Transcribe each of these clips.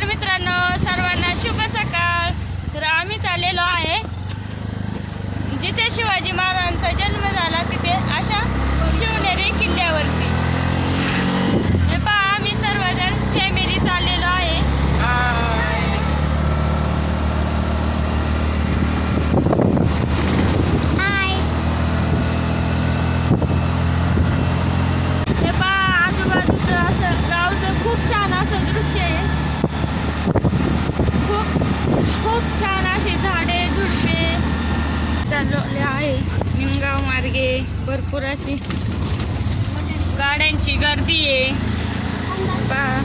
तर मित्रांनो सर्वांना शुभ सकाळ. तर आम्ही चाललेलो आहे. जिथे शिवाजी महाराजांचा जन्म झाला तिथे अशा शिवनेरी किल्ल्यावरती. हे पहा आम्ही सर्वजण फॅमिली चाललेलो आहे हे पहा आजूबाजूचं असं गावचं खूप छान असं दृश्य आहे खूप खूप छान असे झाडे झुडपे चालवले आहे निमगाव मार्गे भरपूर अशी गाड्यांची गर्दी आहे. पहा.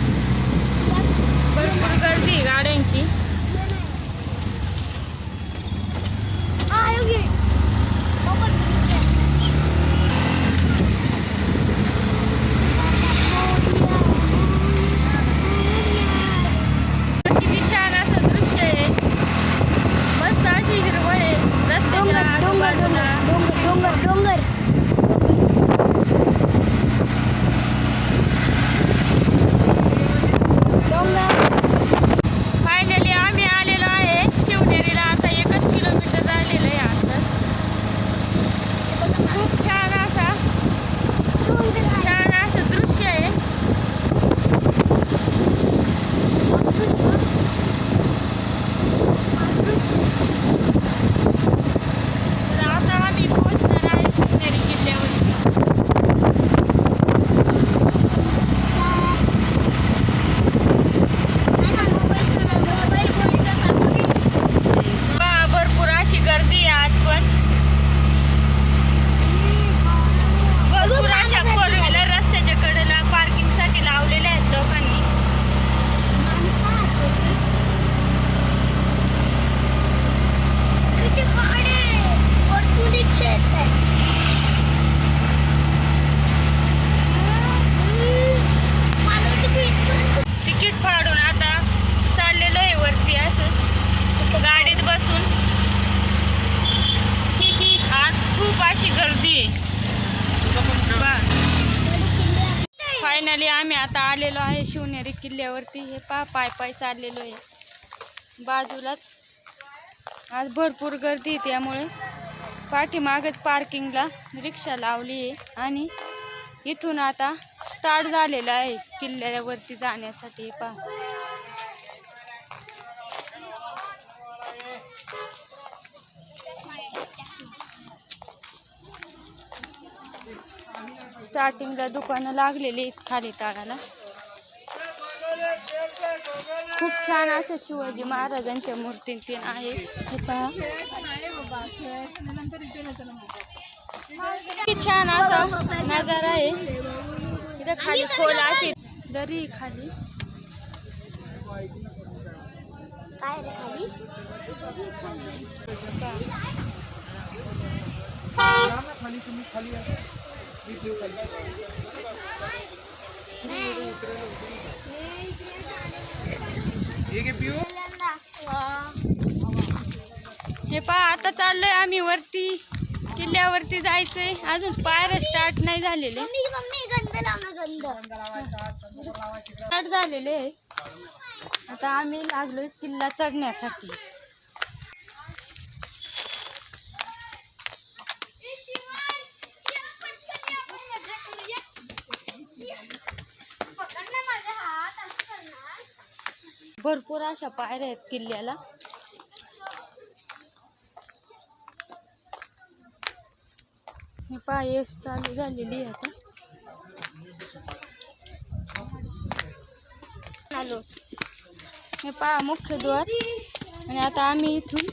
भरपूर गर्दी आहे गाड्यांची किती छान असं दृश्य आहे मस्त अशी हिरवळ आहे रस्त्याच्या आजूबाजूला डोंगर डोंगर डोंगर फायनली आम्ही आलेलो आहे शिवनेरीला आता एकच किलोमीटर राहिलेलं आहे अंतर खूप छान असा छान असं दृश्य आहे तर आता आम्ही पोहोचणार आहे शिवनेरी किल्ल्यावरती पहा, भरपूर अशी गर्दी आहे आज पण भरपूर अशा फोर व्हीलर रस्त्याच्या कडेला पार्किंगसाठी लावलेल्या आहेत लोकांनी तिकीट फाडून आता चाललेलो आहे वरती असं गाडीत बसून आज खूप अशी गर्दी आहे फायनली आम्ही आता आलेलो आहे शिवनेरी किल्ल्यावरती. हे पा पाय पाय चाललेलो आहे. बाजूलाच आज भरपूर गर्दी आहे त्यामुळे पाठीमागच पार्किंगला रिक्षा लावली आहे आणि इथून आता स्टार्ट झालेला आहे किल्ल्यावरती जाण्यासाठी. पा स्टार्टिंगला दुकानं लागलेली आहेत खाली तळाला खूप छान असं शिवाजी महाराजांच्या मूर्ती ते आहे. हे पहा. किती छान असा नजारा आहे. इथं खाली खोल अशी दरी आहे खाली. काय रे खाली? हे पहा आता चाललोय आम्ही वरती. किल्ल्यावरती जायचंय. अजून पायऱ्या स्टार्ट नाही झालेले. स्टार्ट झालेले आहे. आता आम्ही लागलोय किल्ला चढण्यासाठी. भरपूर अशा पायऱ्या आहेत किल्ल्याला. हे पायस चालू झालेली आहे आता. आलो हे पहा मुख्य द्वार. आणि आता आम्ही इथून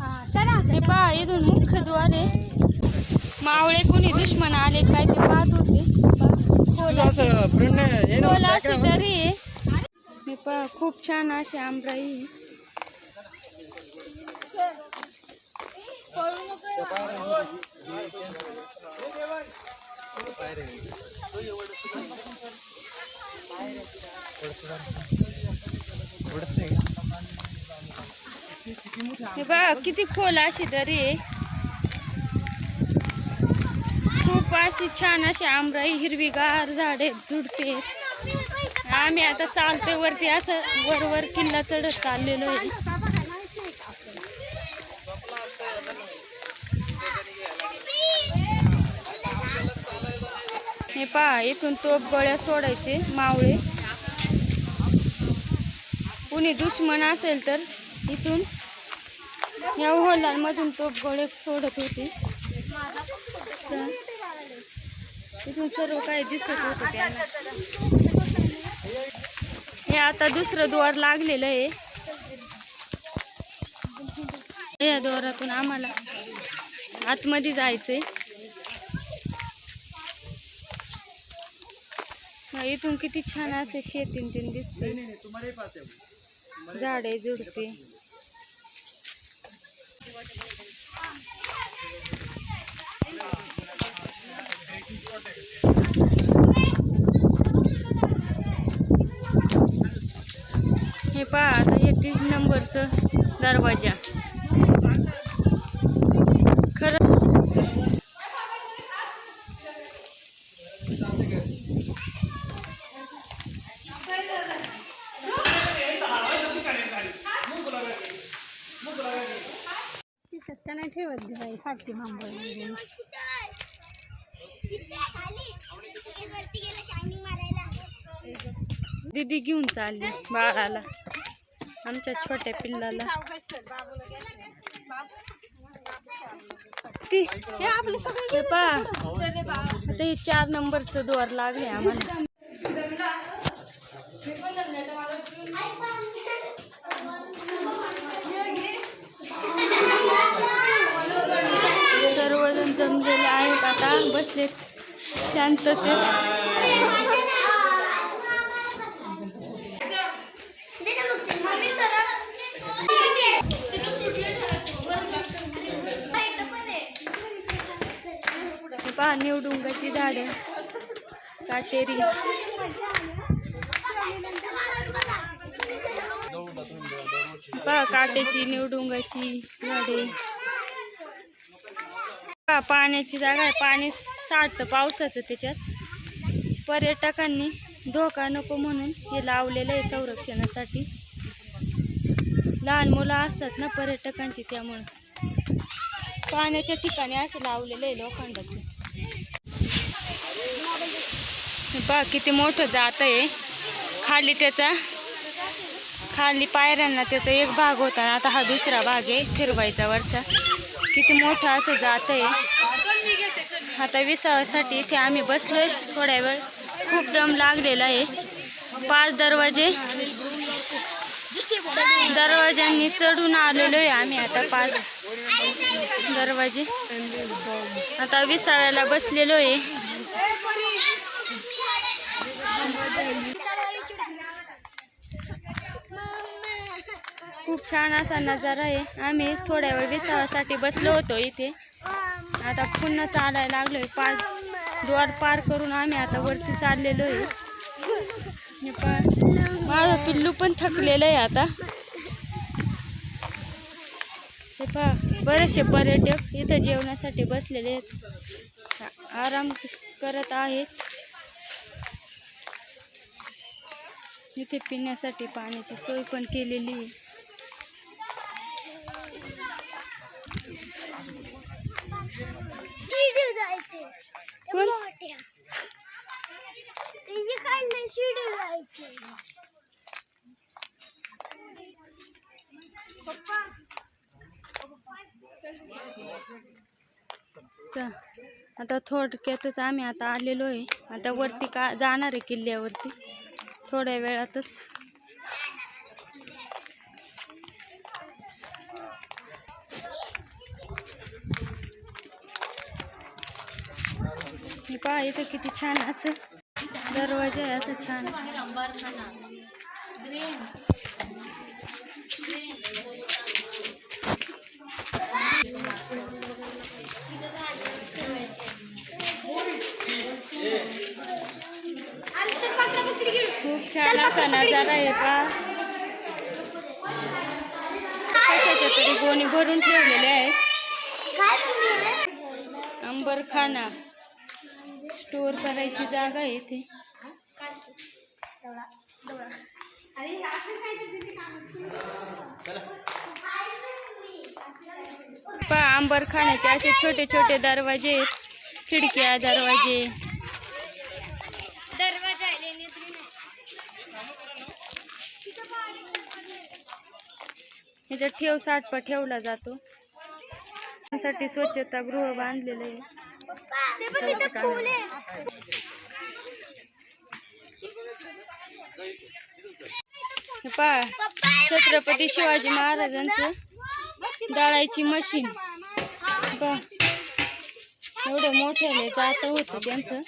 हा चला हे पहा इथून मुख्य द्वार आहे. मावळे कोणी दुश्मन आले काय ते पाहत होते खोल अशी- खोल अशी दरी आहे हे पहा खूप छान अशी आमराई. हे बघा किती खोल अशी दरी आहे खूप अशी छान अशी आमराई हिरवीगार झाडे झुडपे. आम्ही आता चालतोय वरती असं वरवर किल्ला चढत चाललेलो आहे. हे पहा इथून तोप गळ्या सोडायचे मावळे. कुणी दुश्मन असेल तर इथून या होलांमधून तोप गोळे सोडत होते. तर इथून सर्व काही दिसत होतं त्यांना. हे आता दुसरं द्वार लागलेलं आहे. या द्वारातून आम्हाला आतमध्ये जायचंय. इथून किती छान असे शेतीन तीन दिसते झाडे झुडपे. हे पहा आता हे तीन नंबरचं दरवाजा. खरं सत्ता नाही ठेवत फाटी मांबळ दीदी घेऊन चालली बाळाला आमच्या छोट्या पिल्लाला. ती हे पहा आता हे चार नंबरचं द्वार लागले आम्हाला. सर्वजण जमलेले आहेत आता बसलेत शांततेत हे पहा निवडुंगाची झाडे. काटेरी. पहा काटेची निवडुंगाची झाडे. पहा पाण्याची जागा आहे. पाणी साठतं पावसाचं त्याच्यात. पर्यटकांनी धोका नको म्हणून हे लावलेलं आहे संरक्षणासाठी. लहान मुलं असतात ना पर्यटकांची त्यामुळं. पाण्याच्या ठिकाणी असं लावलेलं आहे लोखंडाचं हे पहा किती मोठं जात आहे. खाली त्याचा खाली पायऱ्यांना त्याचा एक भाग होता आणि आता हा दुसरा भाग आहे फिरवायचा वरचा. किती मोठं असं जात आहे. आता विसावासाठी इथे आम्ही बसलो थोड्या वेळ. खूप दम लागलेला आहे. पाच दरवाजे. दरवाज्यांनी चढून आलेलो आहे आम्ही आता पाच दरवाजे. आता विसाव्याला बसलेलो आहे. खूप छान असा नजारा आहे. आम्ही थोड्या वेळ विसावासाठी बसलो होतो इथे. आता पुन्हा चालायला लागलोय. पार द्वार पार करून आम्ही आता वरती चाललेलो आहे. हे माझं पिल्लू पण थकलेलं आहे आता. हे पहा. बरेचसे पर्यटक इथं जेवणासाठी बसलेले आहेत. आराम करत आहेत. इथे पिण्यासाठी पाण्याची सोय पण केलेली आहे. जायचे? मोठ्या. जायचे. तर आता थोडक्यातच आम्ही आता आलेलो आहे. आता वरती का जाणार आहे किल्ल्यावरती. थोड्या वेळातच. पहा इथं किती छान असं. दरवाज़ा आहे असं छान. खूप छान असा नज़ारा आहे पा. कशाच्या तरी गोणी भरून ठेवलेले आहेत. अंबरखाना. स्टोअर करायची जागा आहे इथे. पहा आंबर खाण्याचे असे छोटे छोटे दरवाजे आहेत. खिडक्या दरवाजे. दरवाजा ह्याच्यात ठेव साठपा ठेवला जातो. त्यासाठी स्वच्छतागृह बांधलेलं आहे. पहा छत्रपती शिवाजी महाराजांचं दळायची मशीन. एवढं मोठ्याने जात होतं त्यांचं.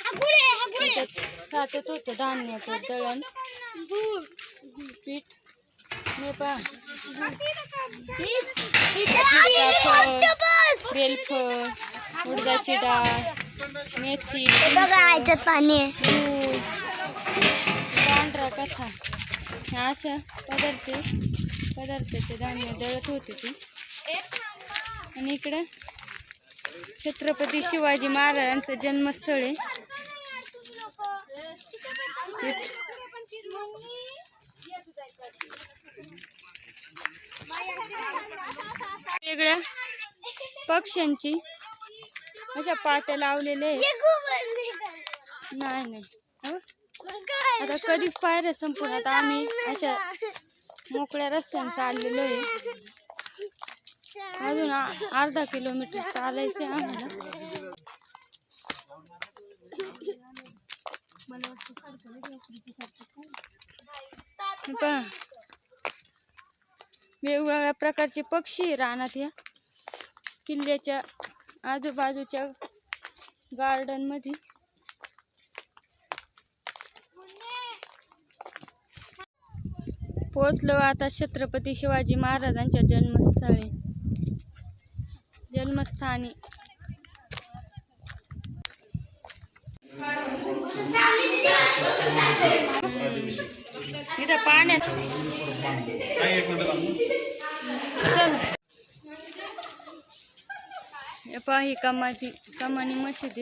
त्याच्यात साचत होतं धान्याचं दळण. पीठ. हे पहा बेलफळ उडदाची डाळ मेथी बघा याच्यात पाणी आहे. दूध पांढरा कथा. ह्या अशा पदार्थ पदार्थाचे धान्य दळत होते ते. आणि इकडं छत्रपती शिवाजी महाराजांचं जन्मस्थळ आहे. वेगळ्या पक्ष्यांची अशा पाट्या लावलेल्या आहेत. नाही नाही? आता कधीच पायऱ्या संपून आता आम्ही अशा मोकळ्या रस्त्याने चाललेलो आहे. अजून अर्धा किलोमीटर चालायचं आम्हाला. वेगवेगळ्या प्रकारचे पक्षी रानात या. किल्ल्याच्या आजूबाजूच्या गार्डनमध्ये पोचलो आता छत्रपती शिवाजी महाराजांच्या जन्मस्थळी. जन्मस्थानी. इथं पाण्यात. चल. पहा ही कमाती कमानी मशीद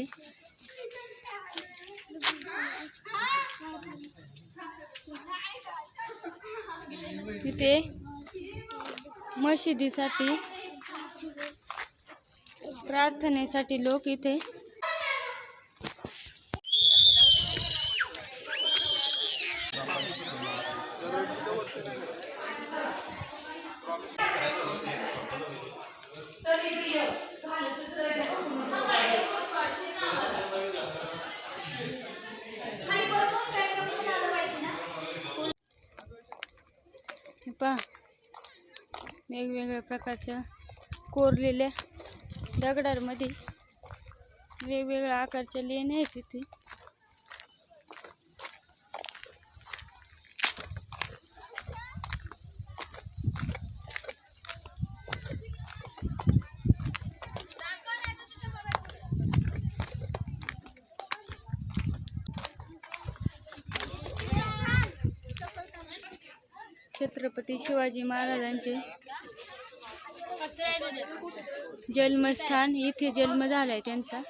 तिथे मशिदीसाठी प्रार्थनेसाठी लोक इथे हे पहा वेगवेगळ्या प्रकारच्या कोरलेल्या दगडांमध्ये वेगवेगळ्या आकारच्या लेण्या आहेत तिथे. छत्रपती शिवाजी महाराजांचे जन्मस्थान इथे जन्म झालाय त्यांचा.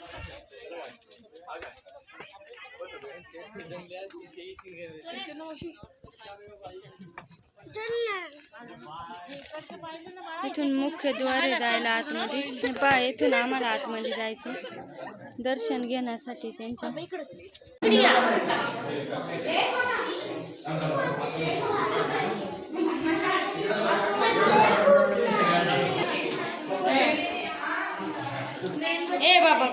इथून मुख्यद्वारे जायला आतमध्ये. हे पहा इथून आम्हाला आतमध्ये जायचं दर्शन घेण्यासाठी त्यांच्या. ए बाबा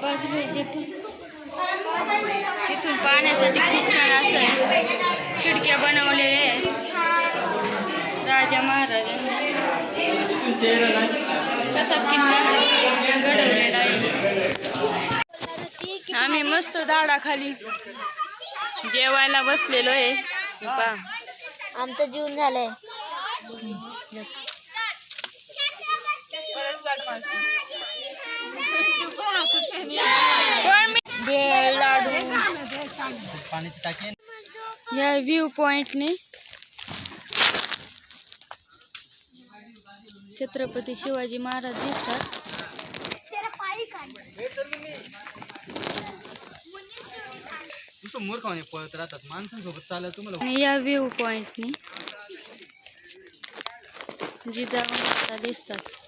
इथून पाहण्यासाठी खूप छान असं. खिडक्या बनवलेल्या आहेत. राजा महाराजांनी कसा किल्ला घडवलेला आहे. आम्ही मस्त झाडाखाली जेवायला बसलेलो आहे. पहा. आमचं जीवन झालंय. भेळ लाडू या व्ह्यू पॉइंटने छत्रपती शिवाजी महाराज दिसतात. मूर्खाने पळत राहतात माणसांसोबत चालत तुम्हाला या व्ह्यू पॉइंटने जिजाऊ दिसतात.